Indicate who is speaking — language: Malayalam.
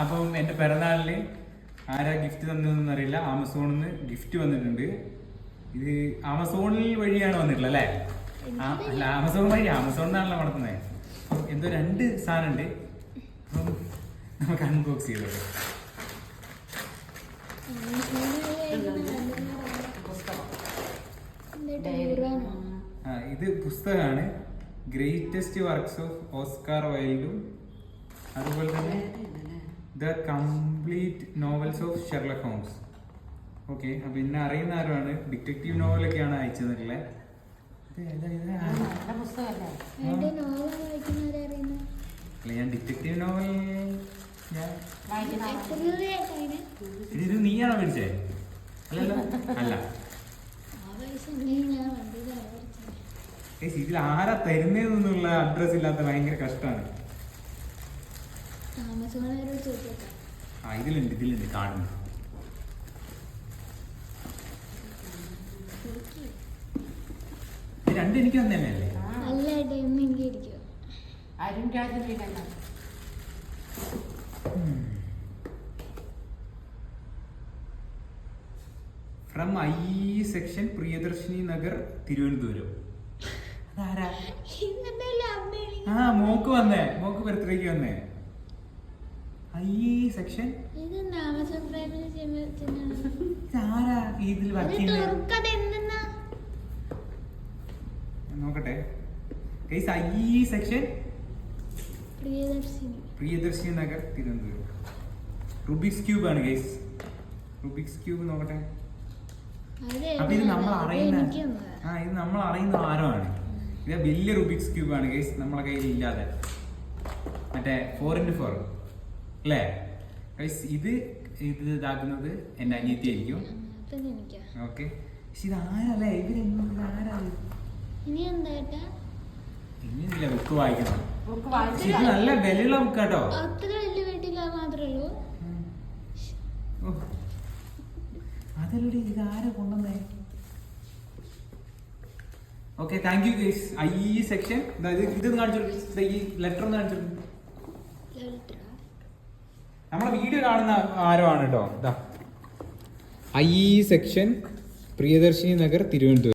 Speaker 1: അപ്പം എന്റെ പിറന്നാളിൽ ആരാ ഗിഫ്റ്റ് തന്നതെന്ന് അറിയില്ല. ആമസോണിൽ നിന്ന് ഗിഫ്റ്റ് വന്നിട്ടുണ്ട്. ഇത് ആമസോണിൽ വഴിയാണ് വന്നിട്ടുള്ളത് അല്ലേ? ആ, അല്ല ആമസോൺ വഴി. ആമസോണിനാണല്ലോ നടത്തുന്നത് അപ്പം എന്തോ രണ്ട് സാധനം ഉണ്ട് അപ്പം നമുക്ക് അൺബോക്സ് ചെയ്തോ ആ, ഇത് പുസ്തകമാണ്. ഗ്രേറ്റസ്റ്റ് വർക്ക്സ് ഓഫ് ഓസ്കാർ വൈൽഡും അതുപോലെ തന്നെ the complete novels of Sherlock Holmes okay അപ്പൊ എന്നെ അറിയുന്ന ആരുമാണ് ഡിറ്റക്റ്റീവ് നോവലൊക്കെയാണ് അയച്ചു തന്നിട്ടുള്ളത് അല്ല ഞാൻ ഡിറ്റക്റ്റീവ് നോവൽ ഇത് നീയാണോ മേടിച്ചേ? അല്ലല്ലോ അല്ല. ഇതിൽ ആരാ തരുന്നതെന്നുള്ള അഡ്രസ് ഇല്ലാത്ത ഭയങ്കര കഷ്ടമാണ്. ആ ഇതിലുണ്ട് ഇതിലുണ്ട് കാണുന്നു രണ്ടും എനിക്ക് തന്നെയല്ലേ? From I section Priyadarshini Nagar Thiruvananthapuram ആ മോക്ക് വന്നേ. മോക്ക് ബർത്ത്ഡേക്ക് വന്നേ. സെക്ഷൻ? ഇതിൽ വർക്ക് നോക്കട്ടെ. Guys section?
Speaker 2: Priyadarshini.
Speaker 1: Priyadarshini Nagar Thiruvananthapuram. Rubik's cube ആണ് ഗൈസ് റുബിക്സ് ക്യൂബ് നോക്കട്ടെ. അപ്പൊ ഇത് നമ്മൾ അറിയുന്ന ആ ഇത് നമ്മൾ അറിയുന്ന ആരമാണ് ഇത് വലിയ റുബിക്സ് ക്യൂബ് ആണ് ഗൈസ് നമ്മളെ കയ്യിൽ ഇല്ലാതെ മറ്റേ ഫോർ ഇന്റു ഫോർ അല്ലേ? ഗൈസ് ഇത് ഇത് ഇതാക്കുന്നത് എന്റെ അനിയത്തി ആയിരിക്കും ഓക്കെ പക്ഷെ ഇത് ആരല്ലേ? ഇവരെന്നുള്ള ആരാ ഇത്?
Speaker 2: ഇനി എന്താ ഏട്ടാ?
Speaker 1: ഇനിയില്ല ബുക്ക് വായിക്കണം ഇത് നല്ല വിലയുള്ള
Speaker 2: ബുക്ക്
Speaker 1: കേട്ടോ അതല്ലേ ഇത് ആരാ കൊണ്ടുവന്നേ? ഓക്കെ താങ്ക് യു ഗൈസ് ഈ സെക്ഷൻ ഇത് കാണിച്ചു ഈ ലെറ്റർ ഒന്ന് കാണിച്ചു നമ്മളെ വീഡിയോ കാണുന്ന ആരോ ആണ് കേട്ടോ ഐ സെക്ഷൻ പ്രിയദർശിനി നഗർ തിരുവനന്തപുരം.